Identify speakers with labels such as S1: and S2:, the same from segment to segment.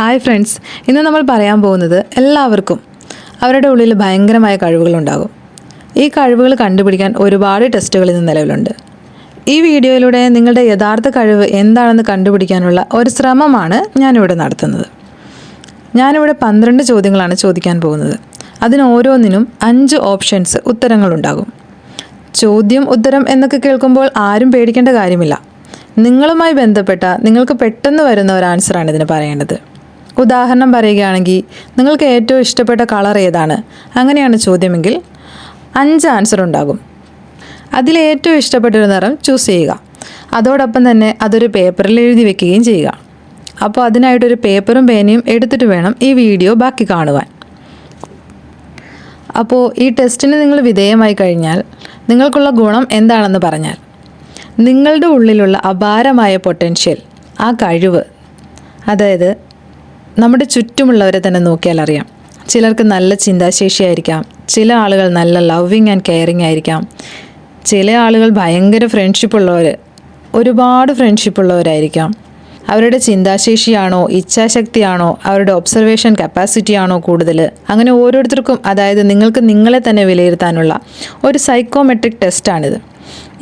S1: Hi friends ഇന്ന് നമ്മൾ പറയാൻ പോകുന്നത് എല്ലാവർക്കും അവരുടെ ഉള്ളിൽ ഭയങ്കരമായ കഴിവുകളുണ്ടാകും. ഈ കഴിവുകൾ കണ്ടുപിടിക്കാൻ ഒരുപാട് ടെസ്റ്റുകൾ ഇന്ന് നിലവിലുണ്ട്. ഈ വീഡിയോയിലൂടെ നിങ്ങളുടെ യഥാർത്ഥ കഴിവ് എന്താണെന്ന് കണ്ടുപിടിക്കാനുള്ള ഒരു ശ്രമമാണ് ഞാനിവിടെ നടത്തുന്നത്. ഞാനിവിടെ പന്ത്രണ്ട് ചോദ്യങ്ങളാണ് ചോദിക്കാൻ പോകുന്നത്. അതിന് ഓരോന്നിനും അഞ്ച് ഓപ്ഷൻസ് ഉത്തരങ്ങളുണ്ടാകും. ചോദ്യം ഉത്തരം എന്നൊക്കെ കേൾക്കുമ്പോൾ ആരും പേടിക്കേണ്ട കാര്യമില്ല. നിങ്ങളുമായി ബന്ധപ്പെട്ട നിങ്ങൾക്ക് പെട്ടെന്ന് വരുന്ന ഒരു ആൻസറാണ് ഇതിന് പറയേണ്ടത്. ഉദാഹരണം പറയുകയാണെങ്കിൽ നിങ്ങൾക്ക് ഏറ്റവും ഇഷ്ടപ്പെട്ട കളർ ഏതാണ്? അങ്ങനെയാണ് ചോദ്യമെങ്കിൽ അഞ്ച് ആൻസർ ഉണ്ടാകും. അതിൽ ഏറ്റവും ഇഷ്ടപ്പെട്ടൊരു നിറം ചൂസ് ചെയ്യുക. അതോടൊപ്പം തന്നെ അതൊരു പേപ്പറിൽ എഴുതി വെക്കുകയും ചെയ്യുക. അപ്പോൾ അതിനായിട്ടൊരു പേപ്പറും പേനയും എടുത്തിട്ട് വേണം ഈ വീഡിയോ ബാക്കി കാണുവാൻ. അപ്പോൾ ഈ ടെസ്റ്റിന് നിങ്ങൾ വിധേയമായി കഴിഞ്ഞാൽ നിങ്ങൾക്കുള്ള ഗുണം എന്താണെന്ന് പറഞ്ഞാൽ നിങ്ങളുടെ ഉള്ളിലുള്ള അപാരമായ പൊട്ടൻഷ്യൽ ആ കഴിവ് അതായത് നമ്മുടെ ചുറ്റുമുള്ളവരെ തന്നെ നോക്കിയാൽ അറിയാം. ചിലർക്ക് നല്ല ചിന്താശേഷിയായിരിക്കാം. ചില ആളുകൾ നല്ല ലവിങ് ആൻഡ് കെയറിങ് ആയിരിക്കാം. ചില ആളുകൾ ഭയങ്കര ഫ്രണ്ട്ഷിപ്പ് ഉള്ളവർ ഒരുപാട് ഫ്രണ്ട്ഷിപ്പ് ഉള്ളവരായിരിക്കാം. അവരുടെ ചിന്താശേഷിയാണോ ഇച്ഛാശക്തിയാണോ അവരുടെ ഒബ്സർവേഷൻ കപ്പാസിറ്റിയാണോ കൂടുതൽ? അങ്ങനെ ഓരോരുത്തർക്കും അതായത് നിങ്ങൾക്ക് നിങ്ങളെ തന്നെ വിലയിരുത്താനുള്ള ഒരു സൈക്കോമെട്രിക് ടെസ്റ്റാണിത്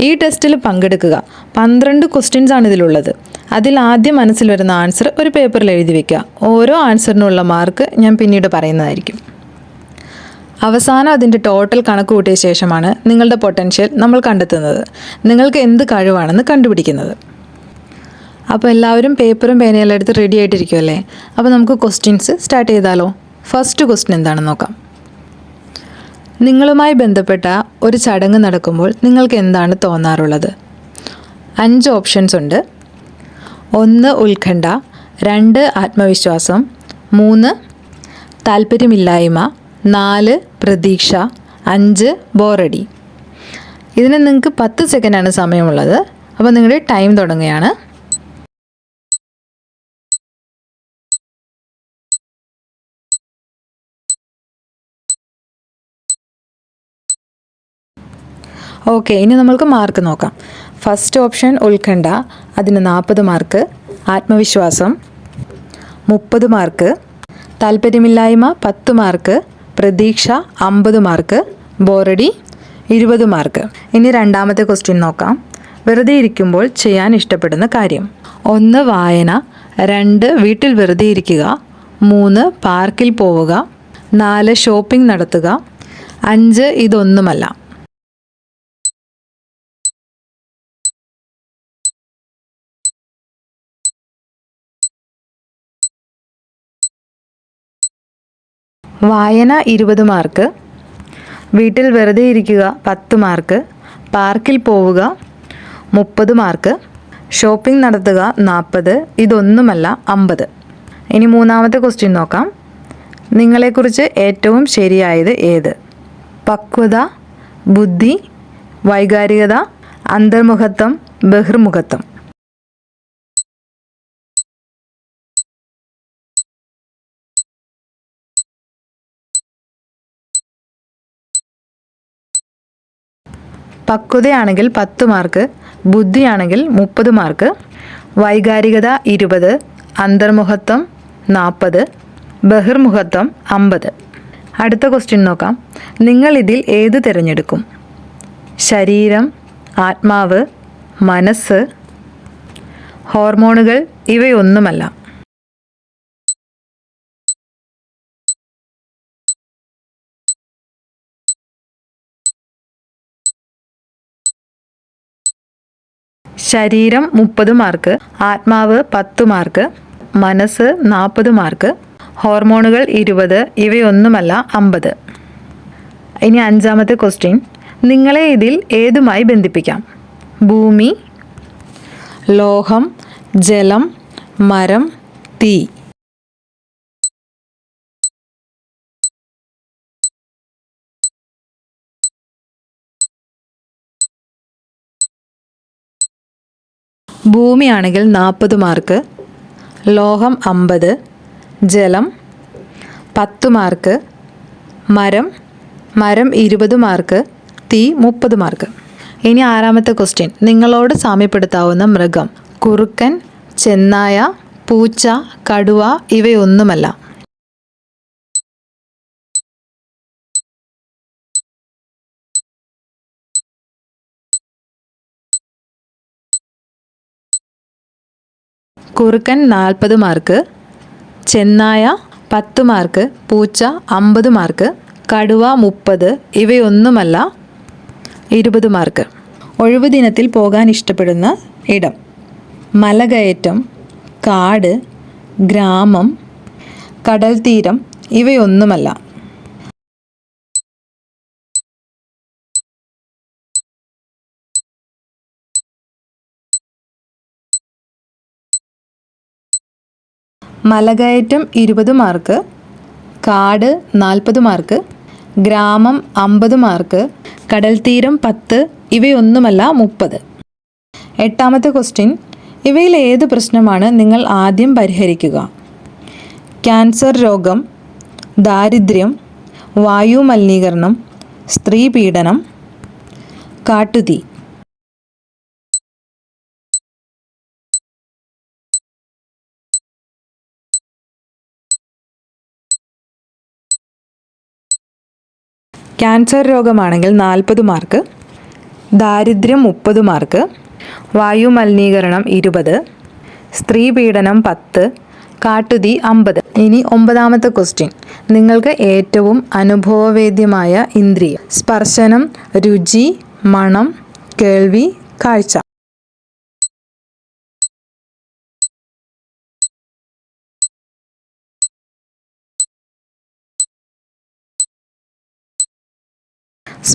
S1: ഈ ടെസ്റ്റിൽ പങ്കെടുക്കുക. പന്ത്രണ്ട് ക്വസ്റ്റ്യൻസ് ആണ് ഇതിലുള്ളത്. അതിൽ ആദ്യം മനസ്സിൽ വരുന്ന ആൻസർ ഒരു പേപ്പറിൽ എഴുതി വെക്കുക. ഓരോ ആൻസറിനുള്ള മാർക്ക് ഞാൻ പിന്നീട് പറയുന്നതായിരിക്കും. അവസാനം അതിന്റെ ടോട്ടൽ കണക്ക് കൂട്ടിയ ശേഷമാണ് നിങ്ങളുടെ പൊട്ടൻഷ്യൽ നമ്മൾ കണ്ടെത്തുന്നത്. നിങ്ങൾക്ക് എന്ത് കഴിവാണെന്ന് കണ്ടുപിടിക്കുന്നത്. അപ്പോൾ എല്ലാവരും പേപ്പറും പേനയെല്ലാം എടുത്ത് റെഡി ആയിട്ടിരിക്കുമല്ലേ അപ്പോൾ നമുക്ക് ക്വസ്റ്റ്യൻസ് സ്റ്റാർട്ട് ചെയ്താലോ? ഫസ്റ്റ് ക്വസ്റ്റ്യൻ എന്താണെന്ന് നോക്കാം. നിങ്ങളുമായി ബന്ധപ്പെട്ട ഒരു ചടങ്ങ് നടക്കുമ്പോൾ നിങ്ങൾക്ക് എന്താണ് തോന്നാറുള്ളത്? അഞ്ച് ഓപ്ഷൻസ് ഉണ്ട്. ഒന്ന് ഉത്കണ്ഠ. രണ്ട് ആത്മവിശ്വാസം. മൂന്ന് താല്പര്യമില്ലായ്മ. നാല് പ്രതീക്ഷ. അഞ്ച് ബോറടി. ഇതിന് നിങ്ങൾക്ക് പത്ത് സെക്കൻഡാണ് സമയമുള്ളത്. അപ്പോൾ നിങ്ങളുടെ ടൈം തുടങ്ങുകയാണ്. ഓക്കെ ഇനി നമ്മൾക്ക് മാർക്ക് നോക്കാം. ഫസ്റ്റ് ഓപ്ഷൻ ഉത്കണ്ഠ അതിന് നാൽപ്പത് മാർക്ക് ആത്മവിശ്വാസം മുപ്പത് മാർക്ക് താല്പര്യമില്ലായ്മ പത്ത് മാർക്ക് പ്രതീക്ഷ അമ്പത് മാർക്ക് ബോറടി ഇരുപത് മാർക്ക് ഇനി രണ്ടാമത്തെ ക്വസ്റ്റ്യൻ നോക്കാം. വെറുതെ ഇരിക്കുമ്പോൾ ചെയ്യാൻ ഇഷ്ടപ്പെടുന്ന കാര്യം. ഒന്ന് വായന രണ്ട് വീട്ടിൽ വെറുതെ ഇരിക്കുക മൂന്ന് പാർക്കിൽ പോവുക നാല് ഷോപ്പിംഗ് നടത്തുക അഞ്ച് ഇതൊന്നുമല്ല. വായന ഇരുപത് മാർക്ക്. വീട്ടിൽ വെറുതെ ഇരിക്കുക പത്ത് മാർക്ക്. പാർക്കിൽ പോവുക മുപ്പത് മാർക്ക്. ഷോപ്പിംഗ് നടത്തുക നാൽപ്പത് ഇതൊന്നുമല്ല അമ്പത്. ഇനി മൂന്നാമത്തെ ക്വസ്റ്റ്യൻ നോക്കാം. നിങ്ങളെക്കുറിച്ച് ഏറ്റവും ശരിയായത് ഏത്? പക്വത ബുദ്ധി വൈകാരികത അന്തർമുഖത്വം ബഹിർമുഖത്വം. പക്വതയാണെങ്കിൽ പത്ത് മാർക്ക് ബുദ്ധിയാണെങ്കിൽ മുപ്പത് മാർക്ക് വൈകാരികത ഇരുപത് അന്തർമുഖത്വം നാൽപ്പത് ബഹിർമുഖത്വം അമ്പത്. അടുത്ത ക്വസ്റ്റ്യൻ നോക്കാം. നിങ്ങൾ ഇതിൽ ഏത് തിരഞ്ഞെടുക്കും? ശരീരം ആത്മാവ് മനസ്സ് ഹോർമോണുകൾ ഇവയൊന്നുമല്ല. ശരീരം മുപ്പത് മാർക്ക് ആത്മാവ് പത്ത് മാർക്ക് മനസ്സ് നാൽപ്പത് മാർക്ക് ഹോർമോണുകൾ ഇരുപത് ഇവയൊന്നുമല്ല അമ്പത്. ഇനി അഞ്ചാമത്തെ ക്വസ്റ്റ്യൻ. നിങ്ങളെ ഇതിൽ ഏതുമായി ബന്ധിപ്പിക്കാം? ഭൂമി ലോഹം ജലം മരം തീ. ഭൂമിയാണെങ്കിൽ നാൽപ്പത് മാർക്ക് ലോഹം അമ്പത് ജലം പത്ത് മാർക്ക് മരം മരം ഇരുപത് മാർക്ക് തീ മുപ്പത് മാർക്ക്. ഇനി ആറാമത്തെ ക്വസ്റ്റ്യൻ നിങ്ങളോട് സാമ്യപ്പെടുത്താവുന്ന മൃഗം കുറുക്കൻ ചെന്നായ പൂച്ച കടുവ ഇവയൊന്നുമല്ല. കുറുക്കൻ നാൽപ്പത് മാർക്ക് ചെന്നായ പത്ത് മാർക്ക് പൂച്ച അമ്പത് മാർക്ക് കടുവ മുപ്പത് ഇവയൊന്നുമല്ല ഇരുപത് മാർക്ക്. ഒഴിവ് ദിനത്തിൽ പോകാൻ ഇഷ്ടപ്പെടുന്ന ഇടം. മലകയറ്റം കാട് ഗ്രാമം കടൽ തീരം ഇവയൊന്നുമല്ല. മലകയറ്റം ഇരുപത് മാർക്ക് കാട് നാൽപ്പത് മാർക്ക് ഗ്രാമം അമ്പത് മാർക്ക് കടൽ തീരം പത്ത് ഇവയൊന്നുമല്ല മുപ്പത്. എട്ടാമത്തെ ക്വസ്റ്റ്യൻ ഇവയിൽ ഏത് പ്രശ്നമാണ് നിങ്ങൾ ആദ്യം പരിഹരിക്കുക? ക്യാൻസർ രോഗം ദാരിദ്ര്യം വായു മലിനീകരണം സ്ത്രീ പീഡനം കാട്ടുതീ. ക്യാൻസർ രോഗമാണെങ്കിൽ നാൽപ്പത് മാർക്ക് ദാരിദ്ര്യം മുപ്പത് മാർക്ക് വായു മലിനീകരണം ഇരുപത് സ്ത്രീ പീഡനം പത്ത് കാട്ടുതീ അമ്പത്. ഇനി ഒമ്പതാമത്തെ ക്വസ്റ്റ്യൻ. നിങ്ങൾക്ക് ഏറ്റവും അനുഭവവേദ്യമായ ഇന്ദ്രിയം. സ്പർശനം രുചി മണം കേൾവി കാഴ്ച.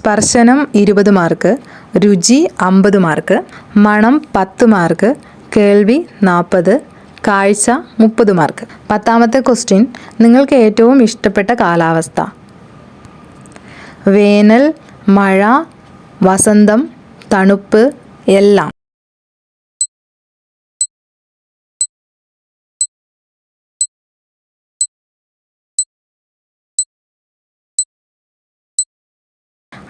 S1: സ്പർശനം ഇരുപത് മാർക്ക് രുചി അമ്പത് മാർക്ക് മണം പത്ത് മാർക്ക് കേൾവി നാൽപ്പത് കാഴ്ച മുപ്പത് മാർക്ക്. പത്താമത്തെ ക്വസ്റ്റ്യൻ നിങ്ങൾക്ക് ഏറ്റവും ഇഷ്ടപ്പെട്ട കാലാവസ്ഥ? വേനൽ മഴ വസന്തം തണുപ്പ് എല്ലാം.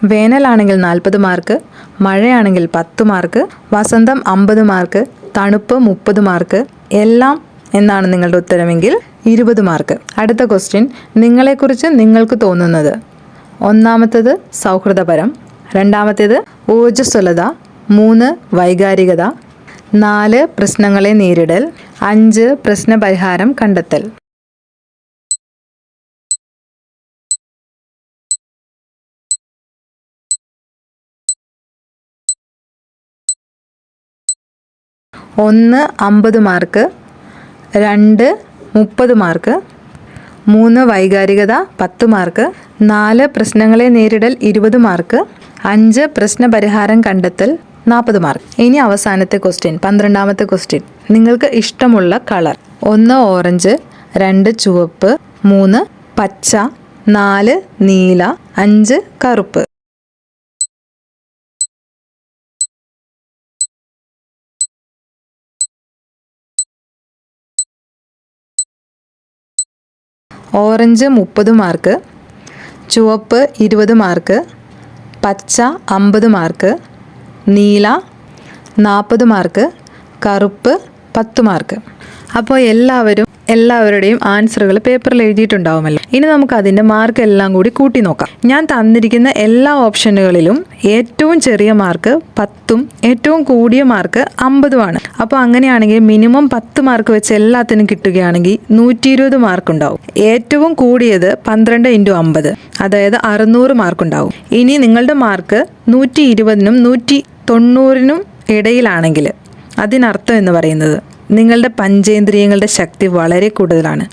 S1: വേനലാണെങ്കിൽ നാൽപ്പത് മാർക്ക് മഴയാണെങ്കിൽ പത്ത് മാർക്ക് വസന്തം അമ്പത് മാർക്ക് തണുപ്പ് മുപ്പത് മാർക്ക് എല്ലാം എന്നാണ് നിങ്ങളുടെ ഉത്തരമെങ്കിൽ ഇരുപത് മാർക്ക്. അടുത്ത ക്വസ്റ്റ്യൻ നിങ്ങളെക്കുറിച്ച് നിങ്ങൾക്ക് തോന്നുന്നത്. ഒന്നാമത്തേത് സൗഹൃദപരം രണ്ടാമത്തേത് ഊർജസ്വലത മൂന്ന് വൈകാരികത നാല് പ്രശ്നങ്ങളെ നേരിടൽ അഞ്ച് പ്രശ്നപരിഹാരം കണ്ടെത്തൽ. ഒന്ന് അമ്പത് മാർക്ക് രണ്ട് മുപ്പത് മാർക്ക് മൂന്ന് വൈകാരികത പത്ത് മാർക്ക് നാല് പ്രശ്നങ്ങളെ നേരിടൽ ഇരുപത് മാർക്ക് അഞ്ച് പ്രശ്നപരിഹാരം കണ്ടെത്തൽ നാൽപ്പത് മാർക്ക്. ഇനി അവസാനത്തെ ക്വസ്റ്റ്യൻ പന്ത്രണ്ടാമത്തെ ക്വസ്റ്റ്യൻ നിങ്ങൾക്ക് ഇഷ്ടമുള്ള കളർ ഒന്ന് ഓറഞ്ച് രണ്ട് ചുവപ്പ് മൂന്ന് പച്ച നാല് നീല അഞ്ച് കറുപ്പ്. ഓറഞ്ച് മുപ്പത് മാർക്ക് ചുവപ്പ് ഇരുപത് മാർക്ക് പച്ച അമ്പത് മാർക്ക് നീല നാൽപ്പത് മാർക്ക് കറുപ്പ് പത്ത് മാർക്ക്. അപ്പോൾ എല്ലാവരും എല്ലാവരുടെയും ആൻസറുകൾ പേപ്പറിൽ എഴുതിയിട്ടുണ്ടാവുമല്ലോ. ഇനി നമുക്ക് അതിന്റെ മാർക്ക് എല്ലാം കൂടി കൂട്ടി നോക്കാം. ഞാൻ തന്നിരിക്കുന്ന എല്ലാ ഓപ്ഷനുകളിലും ഏറ്റവും ചെറിയ മാർക്ക് പത്തും ഏറ്റവും കൂടിയ മാർക്ക് അമ്പതുമാണ്. അപ്പോൾ അങ്ങനെയാണെങ്കിൽ മിനിമം പത്ത് മാർക്ക് വെച്ച് എല്ലാത്തിനും കിട്ടുകയാണെങ്കിൽ നൂറ്റി ഇരുപത് മാർക്ക് ഉണ്ടാവും. ഏറ്റവും കൂടിയത് പന്ത്രണ്ട് ഇന്റു അമ്പത്. അതായത് അറുന്നൂറ് മാർക്ക് ഉണ്ടാവും. ഇനി നിങ്ങളുടെ മാർക്ക് നൂറ്റി ഇരുപതിനും നൂറ്റി തൊണ്ണൂറിനും ഇടയിലാണെങ്കിൽ അതിനർത്ഥം എന്ന് പറയുന്നത് നിങ്ങളുടെ പഞ്ചേന്ദ്രിയങ്ങളുടെ ശക്തി വളരെ കൂടുതലാണ്.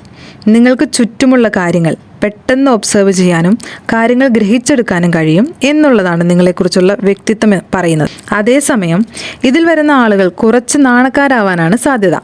S1: നിങ്ങൾക്ക് ചുറ്റുമുള്ള കാര്യങ്ങൾ പെട്ടെന്ന് ഒബ്സർവ് ചെയ്യാനും കാര്യങ്ങൾ ഗ്രഹിച്ചെടുക്കാനും കഴിയും എന്നുള്ളതാണ് നിങ്ങളെക്കുറിച്ചുള്ള വ്യക്തിത്വം പറയുന്നത്. അതേസമയം ഇതിൽ വരുന്ന ആളുകൾ കുറച്ച് നാണക്കാരാവാനാണ് സാധ്യത.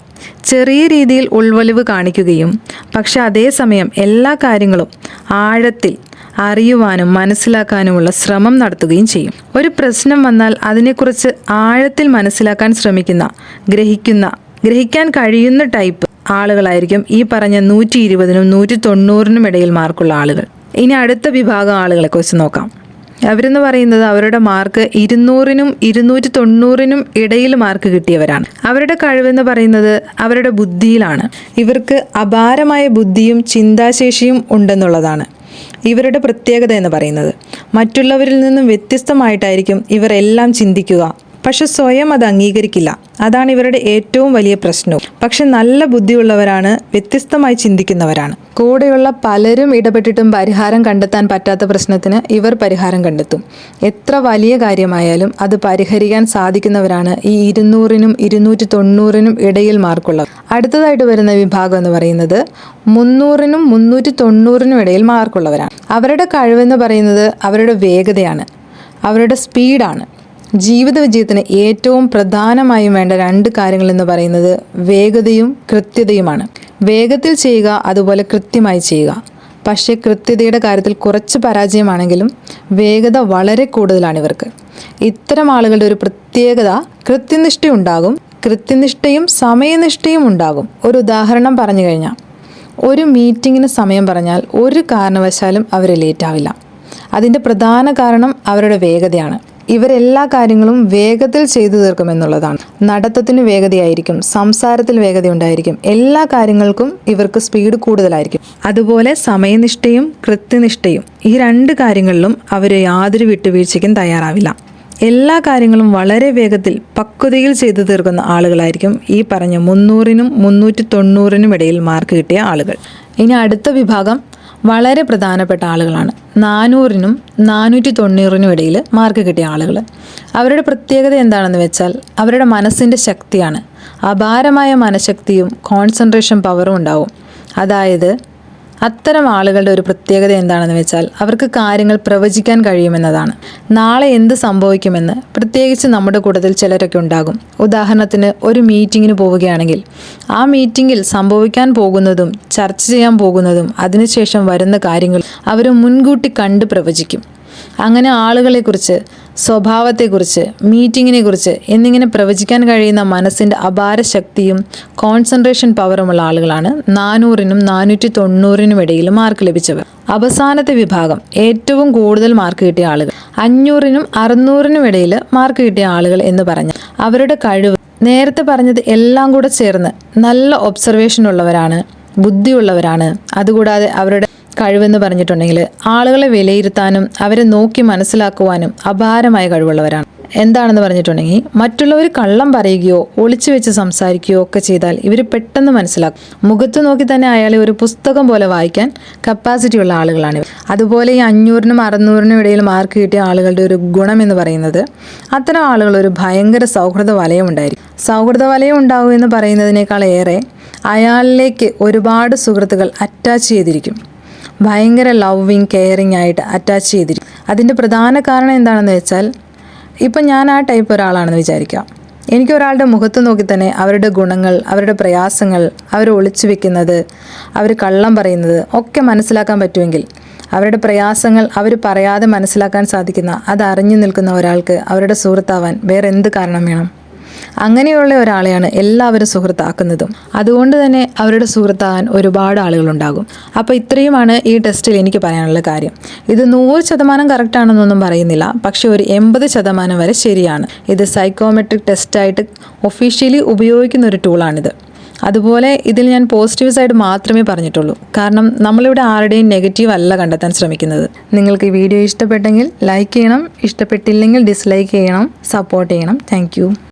S1: ചെറിയ രീതിയിൽ ഉൾവലിവ് കാണിക്കുകയും പക്ഷെ അതേസമയം എല്ലാ കാര്യങ്ങളും ആഴത്തിൽ അറിയുവാനും മനസ്സിലാക്കാനുമുള്ള ശ്രമം നടത്തുകയും ചെയ്യും. ഒരു പ്രശ്നം വന്നാൽ അതിനെക്കുറിച്ച് ആഴത്തിൽ മനസ്സിലാക്കാൻ ശ്രമിക്കുന്ന ഗ്രഹിക്കുന്ന ഗ്രഹിക്കാൻ കഴിയുന്ന ടൈപ്പ് ആളുകളായിരിക്കും ഈ പറഞ്ഞ നൂറ്റി ഇരുപതിനും നൂറ്റി തൊണ്ണൂറിനും ഇടയിൽ മാർക്കുള്ള ആളുകൾ. ഇനി അടുത്ത വിഭാഗം ആളുകളെ കുറിച്ച് നോക്കാം. അവരെന്ന് പറയുന്നത് അവരുടെ മാർക്ക് ഇരുന്നൂറിനും ഇരുന്നൂറ്റി തൊണ്ണൂറിനും ഇടയിൽ മാർക്ക് കിട്ടിയവരാണ്. അവരുടെ കഴിവെന്ന് പറയുന്നത് അവരുടെ ബുദ്ധിയിലാണ്. ഇവർക്ക് അപാരമായ ബുദ്ധിയും ചിന്താശേഷിയും ഉണ്ടെന്നുള്ളതാണ് ഇവരുടെ പ്രത്യേകത എന്ന് പറയുന്നത്. മറ്റുള്ളവരിൽ നിന്നും വ്യത്യസ്തമായിട്ടായിരിക്കും ഇവർ എല്ലാം ചിന്തിക്കുക. പക്ഷെ സ്വയം അത് അംഗീകരിക്കില്ല. അതാണ് ഇവരുടെ ഏറ്റവും വലിയ പ്രശ്നവും പക്ഷെ നല്ല ബുദ്ധിയുള്ളവരാണ് വ്യത്യസ്തമായി ചിന്തിക്കുന്നവരാണ്. കൂടെയുള്ള പലരും ഇടപെട്ടിട്ടും പരിഹാരം കണ്ടെത്താൻ പറ്റാത്ത പ്രശ്നത്തിന് ഇവർ പരിഹാരം കണ്ടെത്തും. എത്ര വലിയ കാര്യമായാലും അത് പരിഹരിക്കാൻ സാധിക്കുന്നവരാണ് ഈ ഇരുന്നൂറിനും ഇരുന്നൂറ്റി തൊണ്ണൂറിനും ഇടയിൽ മാർക്കുള്ളവർ അടുത്തതായിട്ട് വരുന്ന വിഭാഗം എന്ന് പറയുന്നത് മുന്നൂറിനും മുന്നൂറ്റി തൊണ്ണൂറിനും ഇടയിൽ മാർക്കുള്ളവരാണ്. അവരുടെ കഴിവെന്ന് പറയുന്നത് അവരുടെ വേഗതയാണ്. അവരുടെ സ്പീഡാണ്. ജീവിത വിജയത്തിന് ഏറ്റവും പ്രധാനമായും വേണ്ട രണ്ട് കാര്യങ്ങൾ എന്ന് പറയുന്നത് വേഗതയും കൃത്യതയുമാണ്. വേഗത്തിൽ ചെയ്യുക അതുപോലെ കൃത്യമായി ചെയ്യുക. പക്ഷേ കൃത്യതയുടെ കാര്യത്തിൽ കുറച്ച് പരാജയമാണെങ്കിലും വേഗത വളരെ കൂടുതലാണ് ഇവർക്ക്. ഇത്തരം ആളുകളുടെ ഒരു പ്രത്യേകത കൃത്യനിഷ്ഠയുണ്ടാകും കൃത്യനിഷ്ഠയും സമയനിഷ്ഠയും ഉണ്ടാകും. ഒരു ഉദാഹരണം പറഞ്ഞു കഴിഞ്ഞാൽ ഒരു മീറ്റിങ്ങിന് സമയം പറഞ്ഞാൽ ഒരു കാരണവശാലും അവർ ലേറ്റ് ആവില്ല. അതിന്റെ പ്രധാന കാരണം അവരുടെ വേഗതയാണ്. ഇവരെല്ലാ കാര്യങ്ങളും വേഗത്തിൽ ചെയ്തു തീർക്കുമെന്നുള്ളതാണ് നടത്തത്തിന് വേഗതയായിരിക്കും സംസാരത്തിൽ വേഗത ഉണ്ടായിരിക്കും എല്ലാ കാര്യങ്ങൾക്കും ഇവർക്ക് സ്പീഡ് കൂടുതലായിരിക്കും. അതുപോലെ സമയനിഷ്ഠയും കൃത്യനിഷ്ഠയും ഈ രണ്ട് കാര്യങ്ങളിലും അവർ യാതൊരു വിട്ടുവീഴ്ചയ്ക്കും തയ്യാറാവില്ല. എല്ലാ കാര്യങ്ങളും വളരെ വേഗത്തിൽ പക്വതയിൽ ചെയ്തു തീർക്കുന്ന ആളുകളായിരിക്കും ഈ പറഞ്ഞ മുന്നൂറിനും മുന്നൂറ്റി തൊണ്ണൂറിനും ഇടയിൽ മാർക്ക് കിട്ടിയ ആളുകൾ. ഇനി അടുത്ത വിഭാഗം വളരെ പ്രധാനപ്പെട്ട ആളുകളാണ്. നാനൂറിനും നാനൂറ്റി തൊണ്ണൂറിനും ഇടയിൽ മാർക്ക് കിട്ടിയ ആളുകൾ അവരുടെ പ്രത്യേകത എന്താണെന്ന് വെച്ചാൽ അവരുടെ മനസ്സിന്റെ ശക്തിയാണ്. അപാരമായ മനഃശക്തിയും കോൺസെൻട്രേഷൻ പവറും ഉണ്ടാവും. അതായത് അത്തരം ആളുകളുടെ ഒരു പ്രത്യേകത എന്താണെന്ന് വെച്ചാൽ അവർക്ക് കാര്യങ്ങൾ പ്രവചിക്കാൻ കഴിയുമെന്നതാണ്. നാളെ എന്ത് സംഭവിക്കുമെന്ന് പ്രത്യേകിച്ച് നമ്മുടെ കൂട്ടത്തിൽ ചിലരൊക്കെ ഉണ്ടാകും. ഉദാഹരണത്തിന് ഒരു മീറ്റിങ്ങിന് പോവുകയാണെങ്കിൽ ആ മീറ്റിങ്ങിൽ സംഭവിക്കാൻ പോകുന്നതും ചർച്ച ചെയ്യാൻ പോകുന്നതും അതിനുശേഷം വരുന്ന കാര്യങ്ങൾ അവർ മുൻകൂട്ടി കണ്ട് പ്രവചിക്കും. അങ്ങനെ ആളുകളെക്കുറിച്ച് സ്വഭാവത്തെക്കുറിച്ച് മീറ്റിങ്ങിനെക്കുറിച്ച് എന്നിങ്ങനെ പ്രവചിക്കാൻ കഴിയുന്ന മനസ്സിന്റെ അപാര ശക്തിയും കോൺസെൻട്രേഷൻ പവറുമുള്ള ആളുകളാണ് നാനൂറിനും നാനൂറ്റി തൊണ്ണൂറിനും ഇടയിൽ മാർക്ക് ലഭിച്ചവർ. അവസാനത്തെ വിഭാഗം ഏറ്റവും കൂടുതൽ മാർക്ക് കിട്ടിയ ആളുകൾ. അഞ്ഞൂറിനും അറുന്നൂറിനും ഇടയിൽ മാർക്ക് കിട്ടിയ ആളുകൾ എന്ന് പറഞ്ഞ അവരുടെ കഴിവ്. നേരത്തെ പറഞ്ഞത് എല്ലാം കൂടെ ചേർന്ന് നല്ല ഒബ്സർവേഷൻ ഉള്ളവരാണ് ബുദ്ധിയുള്ളവരാണ്. അതുകൂടാതെ അവരുടെ കഴിവെന്ന് പറഞ്ഞിട്ടുണ്ടെങ്കിൽ ആളുകളെ വിലയിരുത്താനും അവരെ നോക്കി മനസ്സിലാക്കുവാനും അപാരമായ കഴിവുള്ളവരാണ്. എന്താണെന്ന് പറഞ്ഞിട്ടുണ്ടെങ്കിൽ മറ്റുള്ളവർ കള്ളം പറയുകയോ ഒളിച്ചു വെച്ച് സംസാരിക്കുകയോ ഒക്കെ ചെയ്താൽ ഇവർ പെട്ടെന്ന് മനസ്സിലാക്കും. മുഖത്ത് നോക്കി തന്നെ അയാളെ ഒരു പുസ്തകം പോലെ വായിക്കാൻ കപ്പാസിറ്റി ഉള്ള ആളുകളാണ് അതുപോലെ ഈ അഞ്ഞൂറിനും അറുന്നൂറിനും ഇടയിൽ മാർക്ക് കിട്ടിയ ആളുകളുടെ ഒരു ഗുണം എന്ന് പറയുന്നത് അത്തരം ആളുകൾ ഒരു ഭയങ്കര സൗഹൃദ വലയം ഉണ്ടായിരിക്കും. സൗഹൃദ വലയം ഉണ്ടാകും എന്ന് പറയുന്നതിനേക്കാൾ ഏറെ അയാളിലേക്ക് ഒരുപാട് സുഹൃത്തുക്കൾ അറ്റാച്ച് ചെയ്തിരിക്കും. ഭയങ്കര ലവിങ് കെയറിങ് ആയിട്ട് അറ്റാച്ച് ചെയ്തിരിക്കും. അതിന്റെ പ്രധാന കാരണം എന്താണെന്ന് വെച്ചാൽ ഇപ്പം ഞാൻ ആ ടൈപ്പ് ഒരാളാണെന്ന് വിചാരിക്കാം. എനിക്ക് ഒരാളുടെ മുഖത്ത് നോക്കി തന്നെ അവരുടെ ഗുണങ്ങൾ അവരുടെ പ്രയാസങ്ങൾ അവർ ഒളിച്ചു വെക്കുന്നത് അവർ കള്ളം പറയുന്നത് ഒക്കെ മനസ്സിലാക്കാൻ പറ്റുമെങ്കിൽ അവരുടെ പ്രയാസങ്ങൾ അവർ പറയാതെ മനസ്സിലാക്കാൻ സാധിക്കുന്ന അത് അറിഞ്ഞു നിൽക്കുന്ന ഒരാൾക്ക് അവരുടെ സുഹൃത്താവാൻ വേറെ എന്ത് കാരണം വേണം? അങ്ങനെയുള്ള ഒരാളെയാണ് എല്ലാവരും സുഹൃത്താക്കുന്നതും. അതുകൊണ്ട് തന്നെ അവരുടെ സുഹൃത്താകാൻ ഒരുപാട് ആളുകളുണ്ടാകും. അപ്പോൾ ഇത്രയുമാണ് ഈ ടെസ്റ്റിൽ എനിക്ക് പറയാനുള്ള കാര്യം. ഇത് നൂറ് ശതമാനം കറക്റ്റാണെന്നൊന്നും പറയുന്നില്ല. പക്ഷേ ഒരു എൺപത് ശതമാനം വരെ ശരിയാണ്. ഇത് സൈക്കോമെട്രിക് ടെസ്റ്റായിട്ട് ഒഫീഷ്യലി ഉപയോഗിക്കുന്ന ഒരു ടൂളാണിത് അതുപോലെ ഇതിൽ ഞാൻ പോസിറ്റീവ് സൈഡ് മാത്രമേ പറഞ്ഞിട്ടുള്ളൂ. കാരണം നമ്മളിവിടെ ആരുടെയും നെഗറ്റീവ് അല്ല കണ്ടെത്താൻ ശ്രമിക്കുന്നത്. നിങ്ങൾക്ക് ഈ വീഡിയോ ഇഷ്ടപ്പെട്ടെങ്കിൽ ലൈക്ക് ചെയ്യണം. ഇഷ്ടപ്പെട്ടില്ലെങ്കിൽ ഡിസ്ലൈക്ക് ചെയ്യണം. സപ്പോർട്ട് ചെയ്യണം. താങ്ക്